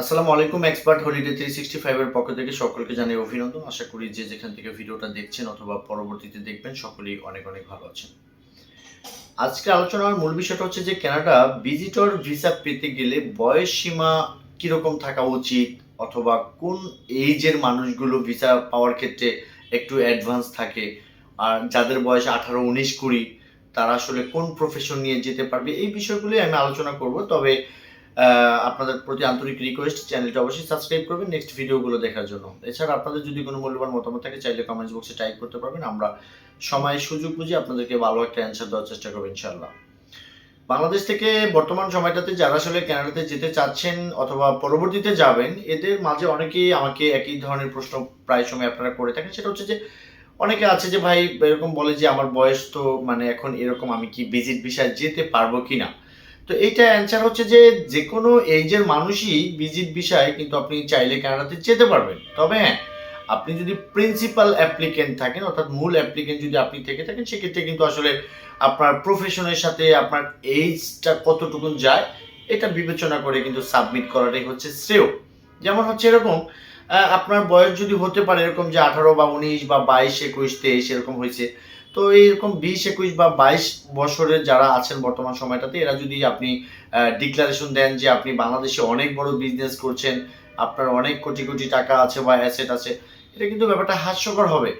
আসসালামু আলাইকুম expert holiday three sixty ফাইভের পক্ষ থেকে সকলকে জানাই অভিনন্দন। আশা করি যে যেখান থেকে ভিডিওটা দেখছেন অথবা পরবর্তীতে দেখবেন, সকলেই অনেক অনেক ভালো আছেন। আজকে আলোচনার মূল বিষয়টা হচ্ছে যে কানাডা ভিজিটর ভিসা পেতে গেলে বয়স সীমা কীরকম থাকা উচিত অথবা কোন এইজের মানুষগুলো ভিসা পাওয়ার ক্ষেত্রে একটু অ্যাডভান্স থাকে? আর যাদের বয়স আঠারো, উনিশ, কুড়ি, তারা আসলে কোন প্রফেশন নিয়ে যেতে পারবে? এই বিষয়গুলি আমি আলোচনা করব। তবে আপনাদের প্রতি আন্তরিক রিকোয়েস্ট চ্যানেলটা অবশ্যই সাবস্ক্রাইব করবেন নেক্সট ভিডিওগুলো দেখার জন্য। এছাড়া আপনাদের যদি কোনো মূল্যবান মতামত থাকে, চাইলে কমেন্টস বক্সে টাইপ করতে পারবেন। আমরা সময়, সুযোগ বুঝে আপনাদেরকে ভালো একটা অ্যান্সার দেওয়ার চেষ্টা করব ইনশাল্লাহ বাংলাদেশ থেকে বর্তমান সময়টাতে যারা আসলে ক্যানাডাতে যেতে চাচ্ছেন অথবা পরবর্তীতে যাবেন, এদের মাঝে অনেকেই আমাকে একই ধরনের প্রশ্ন প্রায় সময় আপনারা করে থাকেন। সেটা হচ্ছে যে, অনেকে আছে যে, ভাই, এরকম বলে যে, আমার বয়স তো মানে এখন এরকম, আমি কি ভিজিট বিষয়ে যেতে পারব কিনা? তো এইটা অ্যান্সার হচ্ছে যে যে কোনো এইজের মানুষই ভিজিট বিষয়ে কিন্তু আপনি চাইলে কানাডাতে যেতে পারবেন। তবে হ্যাঁ আপনি যদি প্রিন্সিপাল অ্যাপ্লিকেন্ট থাকেন, অর্থাৎ মূল অ্যাপ্লিকেন্ট যদি আপনি থেকে থাকেন, সেক্ষেত্রে কিন্তু আসলে আপনার প্রফেশনের সাথে আপনার এইজটা কতটুকু যায়, এটা বিবেচনা করে কিন্তু সাবমিট করাটাই হচ্ছে শ্রেয়। যেমন হচ্ছে এরকম আপনার বয়স যদি হতে পারে এরকম যে আঠারো বা উনিশ বা বাইশ, একুশ, তেইশ, এরকম হয়েছে তো এইরকম বিশ একুশ বা বাইশ বছরের যারা আছেন বর্তমান সময়টাতে, এরা যদি আপনি ডিক্লারেশন দেন যে আপনি বাংলাদেশে অনেক বড় বিজনেস করছেন, আপনার অনেক কোটি কোটি টাকা আছে বা অ্যাসেট আছে, এটা কিন্তু ব্যাপারটা হাস্যকর হবে।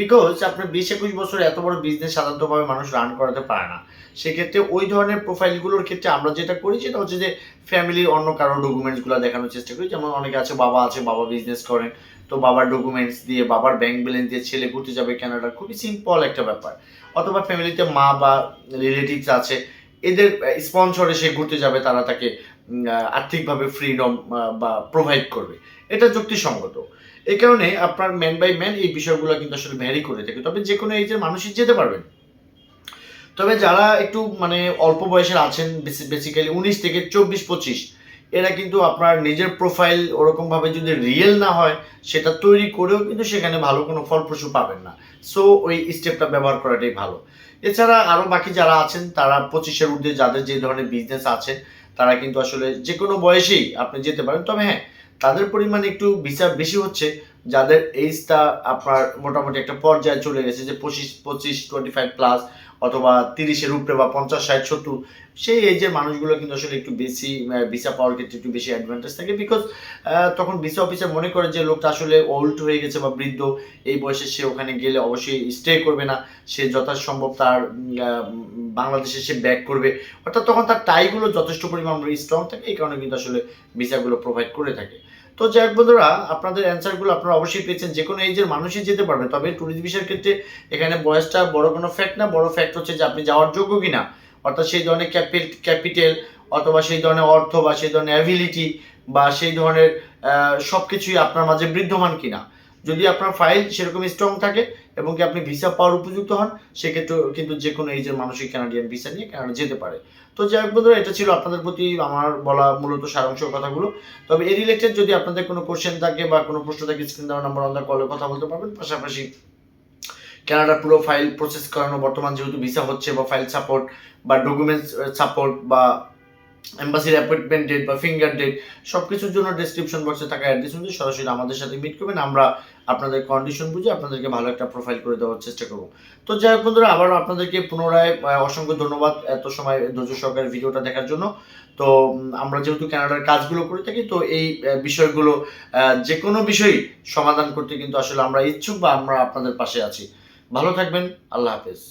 বিকজ আপনার বিশ একুশ বছর এত বড় বিজনেস সাধারণতভাবে মানুষ রান করাতে পারে না। সেক্ষেত্রে ওই ধরনের প্রোফাইলগুলোর ক্ষেত্রে আমরা যেটা করি, সেটা হচ্ছে যে ফ্যামিলির অন্য কারও ডকুমেন্টসগুলো দেখানোর চেষ্টা করি। যেমন অনেকে আছে, বাবা আছে, বাবা বিজনেস করেন। তো বাবার ডকুমেন্টস দিয়ে, বাবার ব্যাংক ব্যালেন্স দিয়ে ছেলে ঘুরতে যাবে কানাডা খুবই সিম্পল একটা ব্যাপার। অথবা ফ্যামিলিতে মা বা রিলেটিভস আছে, এদের স্পন্সরে সে ঘুরতে যাবে, তারা তাকে আর্থিকভাবে ফ্রিডম বা প্রোভাইড করবে। এটা যুক্তিসঙ্গত। এই কারণে আপনার ম্যান বাই ম্যান এই বিষয়গুলো কিন্তু আসলে ভ্যারি করে থাকে। তবে যে কোনো এইজের মানুষই যেতে পারবেন। তবে যারা একটু মানে অল্প বয়সের আছেন বেসিক্যালি উনিশ থেকে চব্বিশ, পঁচিশ, এরা কিন্তু আপনার নিজের প্রোফাইল ওরকমভাবে যদি রিয়েল না হয়, সেটা তৈরি করেও কিন্তু সেখানে ভালো কোনো ফলপ্রসূ পাবেন না। সো ওই স্টেপটা ব্যবহার করাটাই ভালো। এছাড়া আরও বাকি যারা আছেন, তারা পঁচিশের ঊর্ধ্বে যাদের যে ধরনের বিজনেস আছে তারা কিন্তু আসলে যে কোনো বয়সেই আপনি যেতে পারেন। তবে হ্যাঁ তাদের পরিমাণ একটু ভিসা বেশি হচ্ছে। যাদের এইজটা আপনার মোটামুটি একটা পর্যায়ে চলে গেছে, যে পঁচিশ পঁচিশ টোয়েন্টি ফাইভ প্লাস অথবা তিরিশের উপরে বা পঞ্চাশ, ষাট, সত্তর, সেই এজের মানুষগুলো কিন্তু আসলে একটু বেশি ভিসা পাওয়ার ক্ষেত্রে একটু বেশি অ্যাডভান্টেজ থাকে বিকজ তখন ভিসা অফিসার মনে করে যে লোকটা আসলে ওল্ড হয়ে গেছে বা বৃদ্ধ, এই বয়সে সে ওখানে গেলে অবশ্যই স্টে করবে না, সে যথাসম্ভব তার বাংলাদেশে সে ব্যাক করবে। অর্থাৎ তখন তার টাইগুলো যথেষ্ট পরিমাণ স্ট্রং থাকে, এই কারণে কিন্তু আসলে ভিসাগুলো প্রোভাইড করে থাকে। তো যাক বন্ধুরা, আপনাদের অ্যান্সারগুলো আপনারা অবশ্যই পেয়েছেন। যে কোনো এইজের মানুষই যেতে পারবে, তবে ট্যুরিস্ট ভিসার ক্ষেত্রে এখানে বয়সটা বড় কোনো ফ্যাক্ট না, বড় ফ্যাক্ট হচ্ছে যে আপনি যাওয়ার যোগ্য কিনা। অর্থাৎ সেই ধরনের ক্যাপিটাল অথবা সেই ধরনের অর্থ বা সেই ধরনের অ্যাবিলিটি বা সেই ধরনের সব কিছুই আপনার মাঝে বৃদ্ধমান কিনা। যদি আপনার ফাইল সেরকম স্ট্রং থাকে এবং কি আপনি ভিসা পাওয়ার উপযুক্ত হন সেক্ষেত্রে কিন্তু যে কোনো এইজের মানুষই কানাডিয়ান ভিসা নিয়ে কানাডা যেতে পারে। তো যাই হোক বন্ধুরা, এটা ছিল আপনাদের প্রতি আমার বলা মূলত সারাংশ কথাগুলো। তবে এ রিলেটেড যদি আপনাদের কোনো কোশ্চেন থাকে বা কোনো প্রশ্ন থাকে স্ক্রিন দেওয়ার নাম্বার আমাদের কলে কথা বলতে পারবেন। পাশাপাশি কানাডা পুরো ফাইল প্রসেস করানো বর্তমান যেহেতু ভিসা হচ্ছে বা ফাইল সাপোর্ট বা ডকুমেন্টস সাপোর্ট বা এম্বাসির অ্যাপয়েন্টমেন্ট ডেট বা ফিঙ্গার ডেট সব কিছুর জন্য ডেসক্রিপশন বক্সে থাকা অ্যাড্রেস অনুযায়ী সরাসরি আমাদের সাথে মিট করবেন। আমরা আপনাদের কন্ডিশন বুঝে আপনাদেরকে ভালো একটা প্রোফাইল করে দেওয়ার চেষ্টা করব। তো যাই হোক বন্ধুরা, আবারও আপনাদেরকে পুনরায় অসংখ্য ধন্যবাদ এত সময় ধৈর্য সহকারে ভিডিওটা দেখার জন্য। তো আমরা যেহেতু কানাডার কাজগুলো করে থাকি, তো এই বিষয়গুলো যে কোনো বিষয়ই সমাধান করতে কিন্তু আসলে আমরা ইচ্ছুক বা আমরা আপনাদের পাশে আছি। ভালো থাকবেন, আল্লাহ হাফেজ।